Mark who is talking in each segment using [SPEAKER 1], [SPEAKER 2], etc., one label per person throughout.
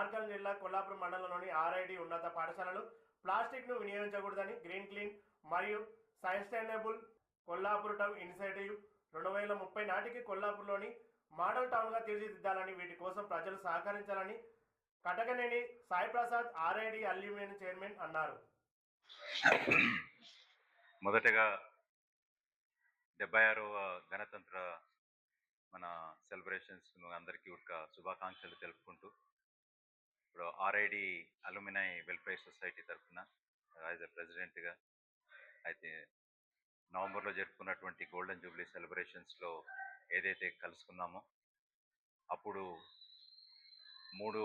[SPEAKER 1] Markle జిల్లా కొల్లాపురం మండలంలోని RID ఉన్నత పాఠశాలలు ప్లాస్టిక్ను వినియోగించకూడదని గ్రీన్ క్లీన్ మరియు సస్టైనబుల్ కొల్లాపూర్ టౌన్ ఇనిషియేటివ్ రెండు వేల ముప్పై నాటికి కొల్లాపూర్లోని మోడల్ టౌన్గా తీర్చిదిద్దాలని వీటి కోసం ప్రజలు సహకరించాలని Katakaneni Sai Prasad R I D aluminium chairman అన్నారు.
[SPEAKER 2] మొదటగా డెబ్బై ఆరవ గణతంత్ర మన సెలబ్రేషన్స్ అందరికీ ఒక శుభాకాంక్షలు తెలుపుకుంటూ ఇప్పుడు R I D alumni welfare society తరఫున యాజ్ ఎ ప్రెసిడెంట్గా అయితే నవంబర్లో జరుపుకున్నటువంటి గోల్డెన్ జూబ్లీ సెలబ్రేషన్స్లో ఏదైతే కలుసుకున్నామో అప్పుడు మూడు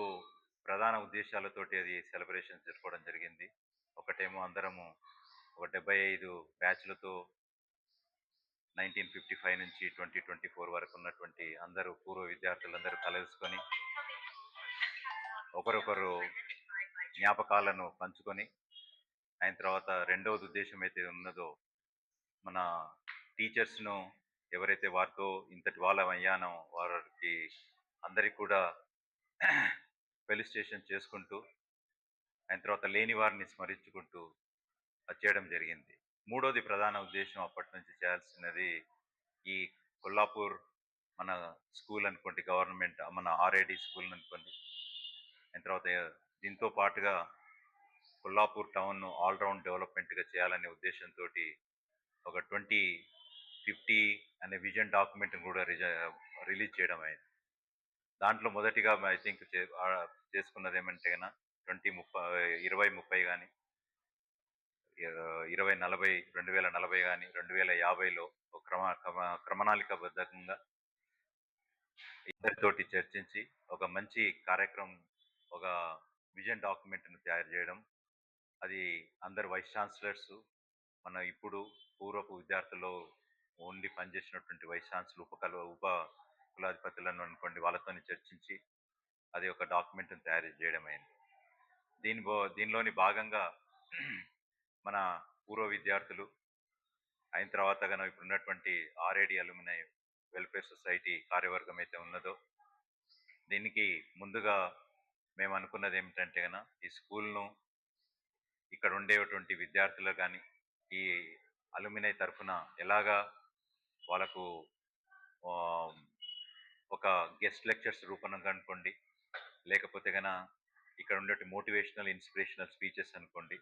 [SPEAKER 2] ప్రధాన ఉద్దేశాలతోటి అది సెలబ్రేషన్స్ జరుపుకోవడం జరిగింది. ఒకటేమో అందరము ఒక డెబ్బై ఐదు బ్యాచ్లతో నైన్టీన్ ఫిఫ్టీ ఫైవ్ నుంచి ట్వంటీ ట్వంటీ ఫోర్ వరకు ఉన్నటువంటి అందరూ పూర్వ విద్యార్థులందరూ కలుసుకొని ఒకరొకరు జ్ఞాపకాలను పంచుకొని అయిన తర్వాత రెండవది ఉద్దేశం అయితే ఉన్నదో మన టీచర్స్ను ఎవరైతే వారితో ఇంతటి వాళ్ళం అయ్యానో వారికి అందరికి కూడా ఫెలిస్టేషన్ చేసుకుంటూ అయిన తర్వాత లేని వారిని స్మరించుకుంటూ అది చేయడం జరిగింది. మూడోది ప్రధాన ఉద్దేశం అప్పటి నుంచి చేయాల్సినది ఈ కొల్లాపూర్ మన స్కూల్ అనుకోండి గవర్నమెంట్ మన ఆర్ఐడి స్కూల్ అనుకోండి అయిన తర్వాత దీంతో పాటుగా కొల్లాపూర్ టౌన్ ఆల్రౌండ్ డెవలప్మెంట్గా చేయాలనే ఉద్దేశంతో ఒక ట్వంటీ ఫిఫ్టీ అనే విజన్ డాక్యుమెంట్ని కూడా రిజ రిలీజ్ చేయడం అయింది. దాంట్లో మొదటిగా ఐ థింక్ చేసుకున్నది ఏమంటే కన్నా ట్వంటీ ముప్పై ఇరవై ముప్పై కానీ ఇరవై నలభై రెండు వేల నలభై కానీ రెండు వేల యాభైలో ఒక క్రమ క్రమ క్రమణాళికబద్ధంగా ఇద్దరితోటి చర్చించి ఒక మంచి కార్యక్రమం ఒక విజన్ డాక్యుమెంట్ను తయారు చేయడం. అది అందరు వైస్ ఛాన్సలర్స్ మన ఇప్పుడు పూర్వపు విద్యార్థుల్లో ఓన్లీ పనిచేసినటువంటి వైస్ ఛాన్సలర్ ఉపకల ఉప కులాధిపతులను అనుకోండి వాళ్ళతో చర్చించి అది ఒక డాక్యుమెంట్ను తయారు చేయడం అయింది. దీని దీనిలోని భాగంగా మన పూర్వ విద్యార్థులు అయిన తర్వాత కనుక ఇప్పుడు ఉన్నటువంటి ఆర్ఏడి అలుమినై వెల్ఫేర్ సొసైటీ కార్యవర్గం అయితే ఉన్నదో దీనికి ముందుగా మేము అనుకున్నది ఏమిటంటే కనుక ఈ స్కూల్ను ఇక్కడ ఉండేటువంటి విద్యార్థులు కానీ ఈ అలుమినై తరఫున ఎలాగా వాళ్ళకు ఒక గెస్ట్ లెక్చర్స్ రూపంలో అనుకోండి లేకపోతే గన ఇక్కడ ఉండే మోటివేషనల్ ఇన్స్పిరేషనల్ స్పీచెస్ అనుకోండి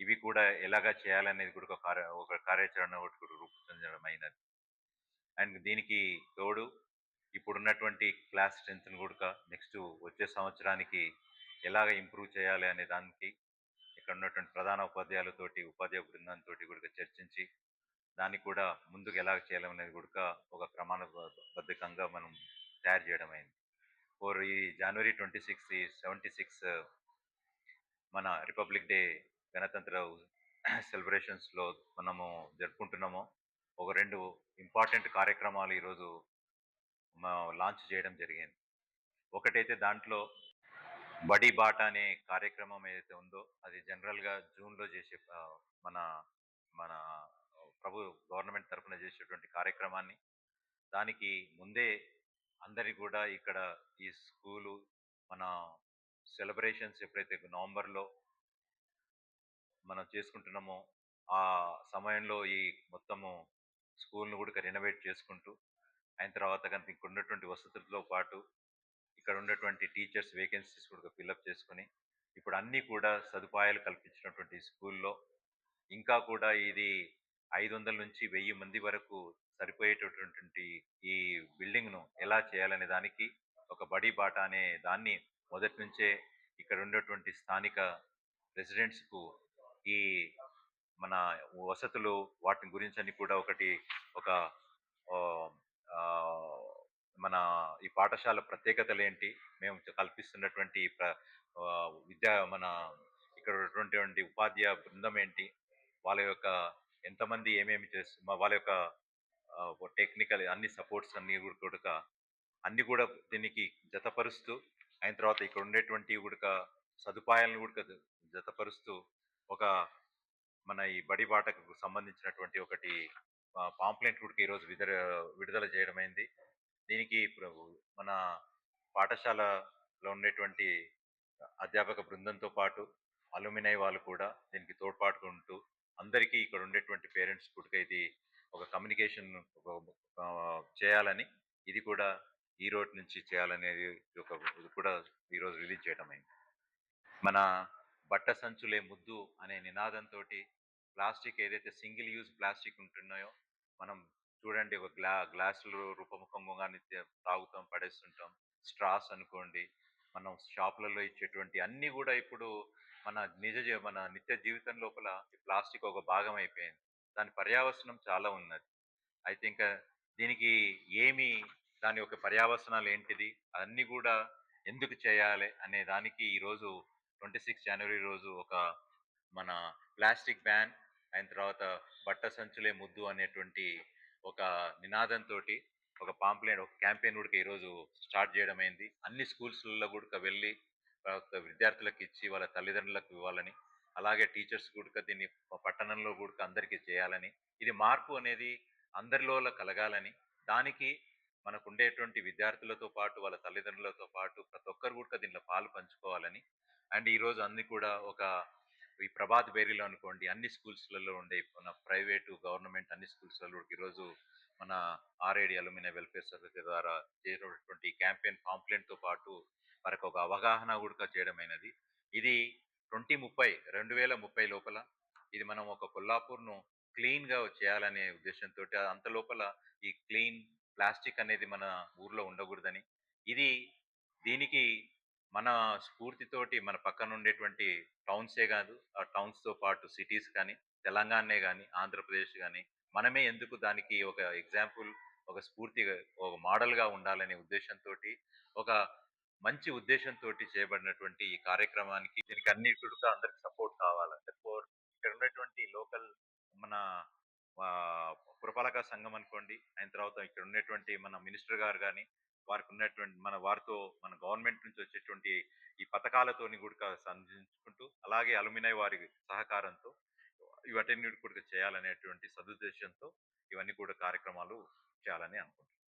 [SPEAKER 2] ఇవి కూడా ఎలాగా చేయాలనేది కూడా ఒక కార్య ఒక కార్యాచరణ ఒకటి కూడా రూపొందించడం అయినది అండ్ దీనికి తోడు ఇప్పుడున్నటువంటి క్లాస్ స్ట్రెంత్ను కూడా నెక్స్ట్ వచ్చే సంవత్సరానికి ఎలాగ ఇంప్రూవ్ చేయాలి అనే దానికి ఇక్కడ ఉన్నటువంటి ప్రధాన ఉపాధ్యాయులతోటి ఉపాధ్యాయ బృందంతో కూడా చర్చించి దాన్ని కూడా ముందుకు ఎలా చేయాలనేది కూడా ఒక క్రమానుబద్ధకంగా మనం తయారు చేయడం అయింది. ఫోర్ ఈ జనవరి ట్వంటీ సిక్స్ ఈ సెవెంటీ సిక్స్ మన రిపబ్లిక్ డే గణతంత్ర సెలబ్రేషన్స్లో మనము జరుపుకుంటున్నాము. ఒక రెండు ఇంపార్టెంట్ కార్యక్రమాలు ఈరోజు లాంచ్ చేయడం జరిగింది. ఒకటైతే దాంట్లో బడి బాట అనే కార్యక్రమం ఏదైతే ఉందో అది జనరల్గా జూన్లో చేసే మన మన ప్రభు గవర్నమెంట్ తరఫున చేసేటువంటి కార్యక్రమాన్ని దానికి ముందే అందరి కూడా ఇక్కడ ఈ స్కూలు మన సెలబ్రేషన్స్ ఎప్పుడైతే నవంబర్లో మనం చేసుకుంటున్నామో ఆ సమయంలో ఈ మొత్తము స్కూల్ను కూడా రెనోవేట్ చేసుకుంటూ అయిన తర్వాత కనుక ఇక్కడ ఉన్నటువంటి వసతులతో పాటు ఇక్కడ ఉన్నటువంటి టీచర్స్ వేకెన్సీస్ కూడా ఫిల్అప్ చేసుకుని ఇప్పుడు అన్నీ కూడా సదుపాయాలు కల్పించినటువంటి స్కూల్లో ఇంకా కూడా ఇది ఐదు వందల నుంచి వెయ్యి మంది వరకు సరిపోయేటటువంటి ఈ బిల్డింగ్ను ఎలా చేయాలనే దానికి ఒక బడి బాట అనే దాన్ని మొదటి నుంచే ఇక్కడ ఉన్నటువంటి స్థానిక రెసిడెంట్స్కు ఈ మన వసతులు వాటి గురించి అని కూడా ఒకటి ఒక ఈ పాఠశాల ప్రత్యేకతలు ఏంటి మేము కల్పిస్తున్నటువంటి ప్ర- విద్యా మన ఇక్కడ ఉన్నటువంటి ఉపాధ్యాయ బృందం ఏంటి వాళ్ళ యొక్క ఎంతమంది ఏమేమి చేస్తు వాళ్ళ యొక్క టెక్నికల్ అన్ని సపోర్ట్స్ అన్ని కూడా అన్ని కూడా దీనికి జతపరుస్తూ అయిన తర్వాత ఇక్కడ ఉండేటువంటి కూడా సదుపాయాలను కూడా జతపరుస్తూ ఒక మన ఈ బడి బాటకు సంబంధించినటువంటి ఒకటి పాంప్లెంట్ కూడా ఈరోజు విడుదల విడుదల చేయడమైంది దీనికి ప్రభు మన పాఠశాలలో ఉండేటువంటి అధ్యాపక బృందంతో పాటు అలుమినై వాళ్ళు కూడా దీనికి తోడ్పాటుకుంటూ అందరికీ ఇక్కడ ఉండేటువంటి పేరెంట్స్ కూడా ఇది ఒక కమ్యూనికేషన్ చేయాలని ఇది కూడా ఈ రోజు నుంచి చేయాలనేది ఒక కూడా ఈరోజు రిలీజ్ చేయడం అయింది. మన బట్ట సంచులే ముద్దు అనే నినాదంతో ప్లాస్టిక్ ఏదైతే సింగిల్ యూజ్ ప్లాస్టిక్ ఉంటున్నాయో మనం చూడండి ఒక గ్లా గ్లాసులు రూపముఖంగా నిత్య తాగుతాం పడేస్తుంటాం. స్ట్రాస్ అనుకోండి మనం షాపులలో ఇచ్చేటువంటి అన్నీ కూడా ఇప్పుడు మన నిజ మన నిత్య జీవితం లోపల ప్లాస్టిక్ ఒక భాగం అయిపోయింది. దాని పర్యావసనం చాలా ఉన్నది. అయితే ఇంకా దీనికి ఏమి దాని యొక్క పర్యావసనాలు ఏంటిది అన్నీ కూడా ఎందుకు చేయాలి అనే దానికి ఈరోజు ట్వంటీ సిక్స్ జనవరి రోజు ఒక మన ప్లాస్టిక్ బ్యాన్ అయిన తర్వాత బట్ట సంచులే ముద్దు అనేటువంటి ఒక నినాదంతో ఒక పాంప్లెట్ ఒక క్యాంపెయిన్ కూడా ఈరోజు స్టార్ట్ చేయడం అయింది. అన్ని స్కూల్స్లలో కూడా వెళ్ళి విద్యార్థులకు ఇచ్చి వాళ్ళ తల్లిదండ్రులకు ఇవ్వాలని అలాగే టీచర్స్ కూడా దీన్ని పట్టణంలో కూడా అందరికీ చేయాలని ఇది మార్పు అనేది అందరిలో కలగాలని దానికి మనకు ఉండేటువంటి విద్యార్థులతో పాటు వాళ్ళ తల్లిదండ్రులతో పాటు ప్రతి ఒక్కరు కూడా దీనిలో పాలు పంచుకోవాలని అండ్ ఈరోజు అన్ని కూడా ఒక ఈ ప్రభాత్ బేరీలో అనుకోండి అన్ని స్కూల్స్లలో ఉండే మన ప్రైవేటు గవర్నమెంట్ అన్ని స్కూల్స్లలో ఈరోజు మన ఆర్ఏడి అలుమినియ వెల్ఫేర్ సొసైటీ ద్వారా చేసినటువంటి క్యాంపెయిన్ కాంప్లైంట్తో పాటు వారికి ఒక అవగాహన కూడా చేయడమైనది. ఇది ట్వంటీ ముప్పై రెండు వేల ముప్పై లోపల ఇది మనం ఒక కొల్లాపూర్ను క్లీన్గా చేయాలనే ఉద్దేశంతో అంత లోపల ఈ క్లీన్ ప్లాస్టిక్ అనేది మన ఊర్లో ఉండకూడదని. ఇది దీనికి మన స్ఫూర్తితోటి మన పక్కన ఉండేటువంటి టౌన్సే కాదు ఆ టౌన్స్తో పాటు సిటీస్ కానీ తెలంగాణనే కానీ ఆంధ్రప్రదేశ్ కానీ మనమే ఎందుకు దానికి ఒక ఎగ్జాంపుల్ ఒక స్ఫూర్తిగా ఒక మోడల్గా ఉండాలనే ఉద్దేశంతో ఒక మంచి ఉద్దేశంతో చేయబడినటువంటి ఈ కార్యక్రమానికి దీనికి అన్ని కూడా అందరికి సపోర్ట్ కావాలి. ఫోర్ ఇక్కడ ఉన్నటువంటి లోకల్ మన పురపాలక సంఘం అనుకోండి ఆయన తర్వాత ఇక్కడ ఉన్నటువంటి మన మినిస్టర్ గారు కానీ వారికి ఉన్నటువంటి మన వారితో మన గవర్నమెంట్ నుంచి వచ్చేటువంటి ఈ పథకాలతోని కూడా సంధించుకుంటూ అలాగే అలుమినై వారి సహకారంతో ఇవన్నీ కూడా చేయాలనేటువంటి సదుద్దేశంతో ఇవన్నీ కూడా కార్యక్రమాలు చేయాలని అనుకుంటున్నాను